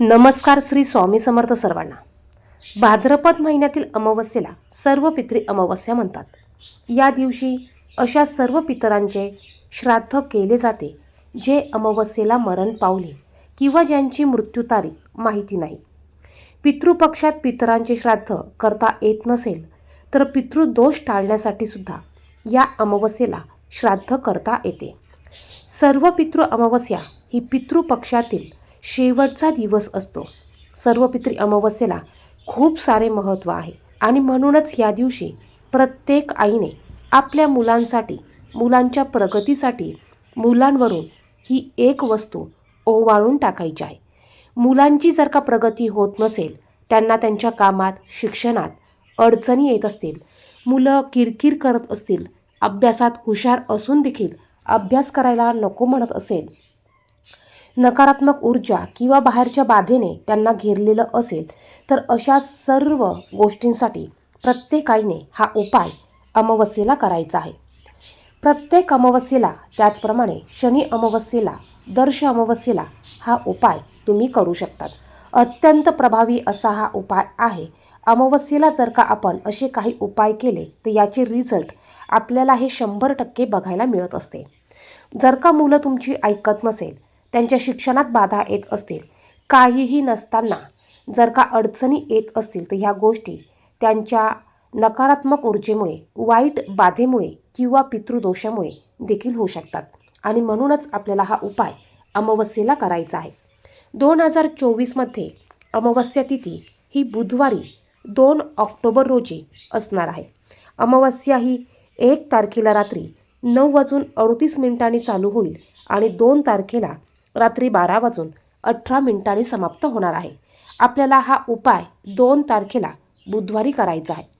नमस्कार श्री स्वामी समर्थ सर्वांना. भाद्रपद महिन्यातील अमावस्येला सर्व पितरी अमावस्या म्हणतात. या दिवशी अशा सर्व पितरांचे श्राद्ध केले जाते जे अमावस्येला मरण पावले किंवा ज्यांची मृत्यू तारीख माहिती नाही. पितृपक्षात पितरांचे श्राद्ध करता येत नसेल तर पितृदोष टाळण्यासाठी सुद्धा या अमावस्येला श्राद्ध करता येते. सर्व पितृ अमावस्या ही पितृपक्षातील शेवटचा दिवस असतो. सर्व अमावस्येला खूप सारे महत्त्व आहे. आणि म्हणूनच या दिवशी प्रत्येक आईने आपल्या मुलांसाठी मुलांच्या प्रगतीसाठी मुलांवरून ही एक वस्तू ओवाळून टाकायची आहे. मुलांची जर का प्रगती होत नसेल त्यांना त्यांच्या कामात शिक्षणात अडचणी येत असतील मुलं किरकिर करत असतील अभ्यासात हुशार असून देखील अभ्यास करायला नको म्हणत असेल नकारात्मक ऊर्जा किंवा बाहेरच्या बाधेने त्यांना घेरलेलं असेल तर अशा सर्व गोष्टींसाठी प्रत्येकाईने हा उपाय अमावस्येला करायचा आहे. प्रत्येक अमावस्येला त्याचप्रमाणे शनी अमावस्येला दर्श अमावस्येला हा उपाय तुम्ही करू शकतात. अत्यंत प्रभावी असा हा उपाय आहे. अमावस्येला जर का आपण असे काही उपाय केले तर याचे रिझल्ट आपल्याला हे शंभर टक्के बघायला मिळत असते. जर का मुलं तुमची ऐकत नसेल त्यांच्या शिक्षणात बाधा येत असतील. काहीही नसताना जर का अडचणी येत असतील तर ह्या गोष्टी त्यांच्या नकारात्मक ऊर्जेमुळे वाईट बाधेमुळे किंवा पितृदोषामुळे देखील होऊ शकतात. आणि म्हणूनच आपल्याला हा उपाय अमावस्येला करायचा आहे. दोन हजार चोवीसमध्ये अमावस्या तिथी ही बुधवारी दोन ऑक्टोबर रोजी असणार आहे. अमावस्या ही एक तारखेला रात्री नऊ वाजून अडतीस मिनिटांनी चालू होईल आणि दोन तारखेला रात्री बारा वाजून अठरा मिनिटांनी समाप्त होणार आहे. आपल्याला हा उपाय दोन तारखेला बुधवारी करायचा आहे.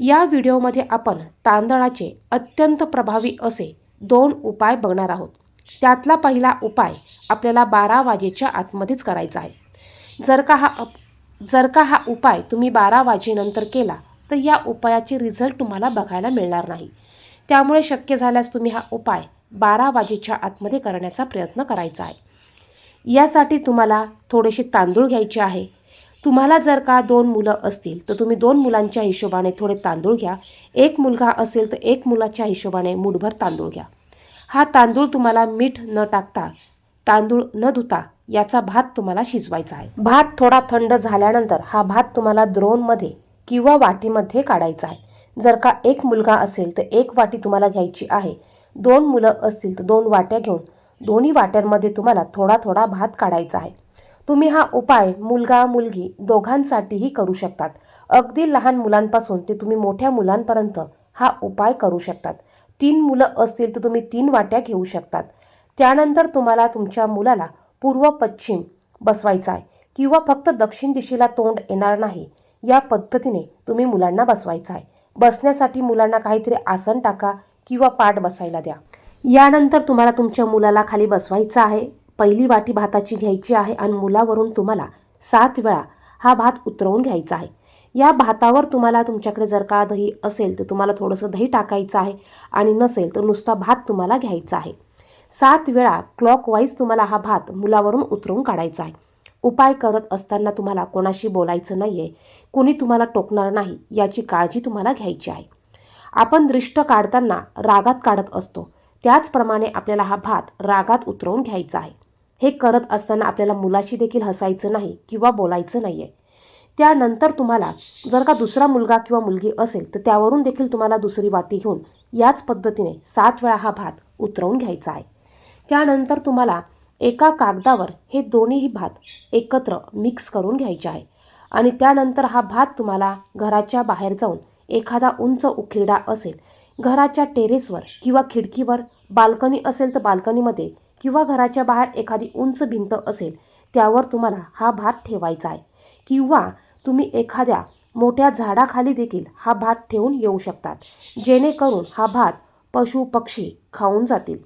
या व्हिडिओमध्ये आपण तांदळाचे अत्यंत प्रभावी असे दोन उपाय बघणार आहोत. त्यातला पहिला उपाय आपल्याला बारा वाजेच्या आतमध्येच करायचा आहे. जर का हा अप- जर का हा उपाय तुम्ही बारा वाजेनंतर केला तर या उपायाचे रिझल्ट तुम्हाला बघायला मिळणार नाही. त्यामुळे शक्य झाल्यास तुम्ही हा उपाय बारा वाजेच्या आतमध्ये करण्याचा प्रयत्न करायचा आहे. यासाठी तुम्हाला थोडेसे तांदूळ घ्यायचे आहे. तुम्हाला जर का दोन मुलं असतील तर तुम्ही दोन मुलांच्या हिशोबाने थोडे तांदूळ घ्या. एक मुलगा असेल तर एक मुलाच्या हिशोबाने मुठभर तांदूळ घ्या. हा तांदूळ तुम्हाला मीठ न टाकता तांदूळ न धुता याचा भात तुम्हाला शिजवायचा आहे. भात थोडा थंड झाल्यानंतर हा भात तुम्हाला द्रोणमध्ये किंवा वाटीमध्ये काढायचा आहे. जर का एक मुलगा असेल तर एक वाटी तुम्हाला घ्यायची आहे. दोन मुलं असतील तर दोन वाट्या घेऊन दोन्ही वाट्यांमध्ये तुम्हाला थोडा थोडा भात काढायचा आहे. तुम्ही हा उपाय मुलगा मुलगी दोघांसाठीही करू शकतात. अगदी लहान मुलांपासून ते तुम्ही मोठ्या मुलांपर्यंत हा उपाय करू शकतात. तीन मुलं असतील तर तुम्ही तीन वाट्या घेऊ शकतात. त्यानंतर तुम्हाला तुमच्या मुलाला पूर्व पश्चिम बसवायचा आहे किंवा फक्त दक्षिण दिशेला तोंड येणार नाही. या पद्धतीने तुम्ही मुलांना बसवायचं आहे. बसण्यासाठी मुलांना काहीतरी आसन टाका किंवा पाठ बसायला द्या. यानंतर तुम्हाला तुमच्या मुलाला खाली बसवायचं आहे. पहिली वाटी भाताची घ्यायची आहे आणि मुलावरून तुम्हाला सात वेळा हा भात उतरवून घ्यायचा आहे. या भातावर तुम्हाला तुमच्याकडे जर का दही असेल तर तुम्हाला थोडंसं दही टाकायचं आहे आणि नसेल तर नुसता भात तुम्हाला घ्यायचा आहे. सात वेळा क्लॉकवाईज तुम्हाला हा भात मुलावरून उतरवून काढायचा आहे. उपाय करत असताना तुम्हाला कोणाशी बोलायचं नाही आहे कोणी तुम्हाला टोकणार नाही याची काळजी तुम्हाला घ्यायची आहे. आपण दृष्ट काढताना रागात काढत असतो. त्याचप्रमाणे आपल्याला हा भात रागात उतरवून घ्यायचा आहे. हे करत असताना आपल्याला मुलाशी देखील हसायचं नाही किंवा बोलायचं नाही आहे त्यानंतर तुम्हाला जर का दुसरा मुलगा किंवा मुलगी असेल तर त्यावरून देखील तुम्हाला दुसरी वाटी घेऊन याच पद्धतीने सात वेळा हा भात उतरवून घ्यायचा आहे. त्यानंतर तुम्हाला एका कागदावर हे दोन्हीही भात एकत्र मिक्स करून घ्यायचे आहे. आणि त्यानंतर हा भात तुम्हाला घराच्या बाहेर जाऊन एखादा उंच उकिरडा असेल घराच्या टेरेसवर किंवा खिडकीवर बाल्कनी असेल तर बाल्कनीमध्ये किंवा घराच्या बाहेर एखादी उंच भिंत असेल त्यावर तुम्हाला हा भात ठेवायचा आहे. किंवा तुम्ही एखाद्या मोठ्या झाडाखाली देखील हा भात ठेवून येऊ शकतात जेणेकरून हा भात पशु पक्षी खाऊन जातील.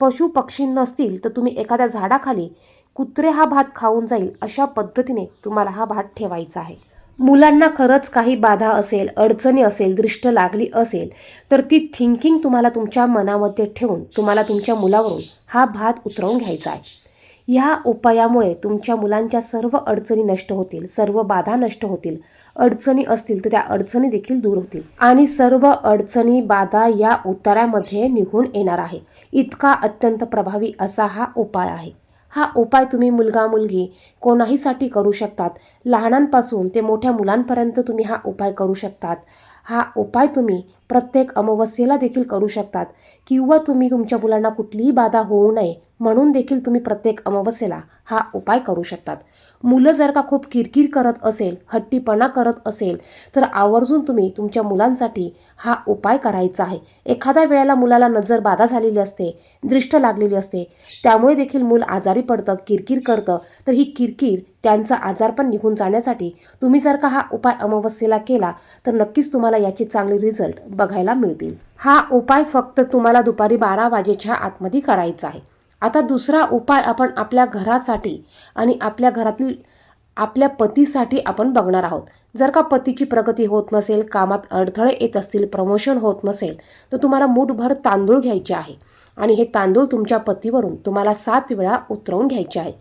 पशु पक्षी नसतील तर तुम्ही एखाद्या झाडाखाली कुत्रे हा भात खाऊन जाईल अशा पद्धतीने तुम्हाला हा भात ठेवायचा आहे. मुलांना खरंच काही बाधा असेल अडचणी असेल दृष्ट लागली असेल तर ती थिंकिंग तुम्हाला तुमच्या मनामध्ये ठेवून तुम्हाला तुमच्या मुलावरून हा भात उतरवून घ्यायचा आहे. ह्या उपायामुळे तुमच्या मुलांच्या सर्व अडचणी नष्ट होतील सर्व बाधा नष्ट होतील अडचणी असतील तर त्या अडचणी देखील दूर होतील. आणि सर्व अडचणी बाधा या उतारामध्ये निघून येणार आहे. इतका अत्यंत प्रभावी असा हा उपाय आहे. हा उपाय तुम्ही मुलगा मुलगी कोणाहीसाठी करू शकतात? लहानांपासून ते मोठ्या मुलांपर्यंत तुम्ही हा उपाय करू शकतात. हा उपाय तुम्ही प्रत्येक अमावस्येला देखील करू शकतात. किंवा तुम्ही तुमच्या मुलांना कुठलीही बाधा होऊ नये म्हणून देखील तुम्ही प्रत्येक अमावस्येला हा उपाय करू शकतात. मुलं जर का खूप किरकिर करत असेल हट्टीपणा करत असेल तर आवर्जून तुम्ही तुमच्या मुलांसाठी हा उपाय करायचा आहे. एखाद्या वेळेला मुलाला नजर बाधा झालेली असते दृष्ट लागलेली असते त्यामुळे देखील मूल आजारी पडतं किरकिर करतं तर ही किरकिर त्यांचा आजार पण निघून जाण्यासाठी तुम्ही जर का हा उपाय अमावस्येला केला तर नक्कीच तुम्हाला याचे चांगले रिझल्ट बघायला मिळतील. हा उपाय फक्त तुम्हाला दुपारी बारा वाजेच्या आतमध्ये करायचा आहे. आता दुसरा उपाय आपण आपल्या घरासाठी आणि आपल्या घरातील आपल्या पतीसाठी आपण बघणार आहोत. जर का पतीची प्रगती होत नसेल कामात अडथळे येत असतील प्रमोशन होत नसेल तर तुम्हाला मूठभर तांदूळ घ्यायचे आहे. आणि हे तांदूळ तुमच्या पतीवरून तुम्हाला सात वेळा उतरवून घ्यायचे आहे.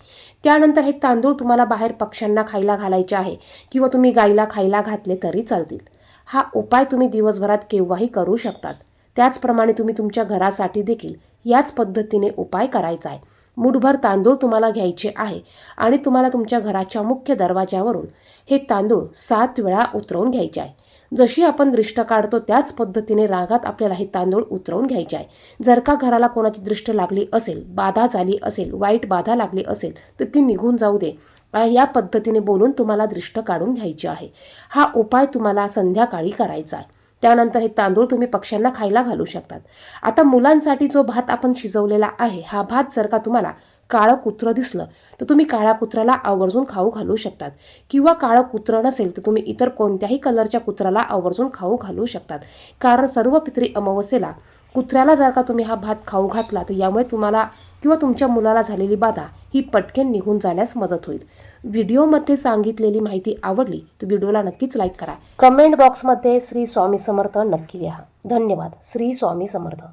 त्यानंतर हे तांदूळ तुम्हाला बाहेर पक्ष्यांना खायला घालायचे आहे किंवा तुम्ही गाईला खायला घातले तरी चालतील. हा उपाय तुम्ही दिवसभरात केव्हाही करू शकतात. त्याचप्रमाणे तुम्ही तुमच्या घरासाठी देखील याच पद्धतीने उपाय करायचा आहे. मुठभर तांदूळ तुम्हाला घ्यायचे आहे आणि तुम्हाला तुमच्या घराच्या मुख्य दरवाज्यावरून हे तांदूळ सात वेळा उतरवून घ्यायचे आहे. जशी आपण दृष्ट काढतो त्याच पद्धतीने रागात आपल्याला हे तांदूळ उतरवून घ्यायचे आहे. जर का घराला कोणाची दृष्ट लागली असेल बाधा झाली असेल वाईट बाधा लागली असेल तर ती निघून जाऊ दे. या पद्धतीने बोलून तुम्हाला दृष्ट काढून घ्यायची आहे. हा उपाय तुम्हाला संध्याकाळी करायचा आहे. त्यानंतर हे तांदूळ तुम्ही पक्ष्यांना खायला घालू शकतात. आता मुलांसाठी जो भात आपण शिजवलेला आहे हा भात जर का तुम्हाला काळं कुत्रं दिसलं तर तुम्ही काळ्या कुत्र्याला आवर्जून खाऊ घालू शकतात. किंवा काळं कुत्रं नसेल तर तुम्ही इतर कोणत्याही कलरच्या कुत्र्याला आवर्जून खाऊ घालू शकतात. कारण सर्व पित्री अमावस्येला कुत्र्याला जर का तुम्ही हा भात खाऊ घातला तर यामुळे तुम्हाला किंवा तुमच्या मुलाला झालेली बाधा ही पटकन निघून जाण्यास मदत होईल. व्हिडिओमध्ये सांगितलेली माहिती आवडली तर व्हिडिओला नक्कीच लाईक करा. कमेंट बॉक्समध्ये श्री स्वामी समर्थ नक्की लिहा. धन्यवाद. श्री स्वामी समर्थ.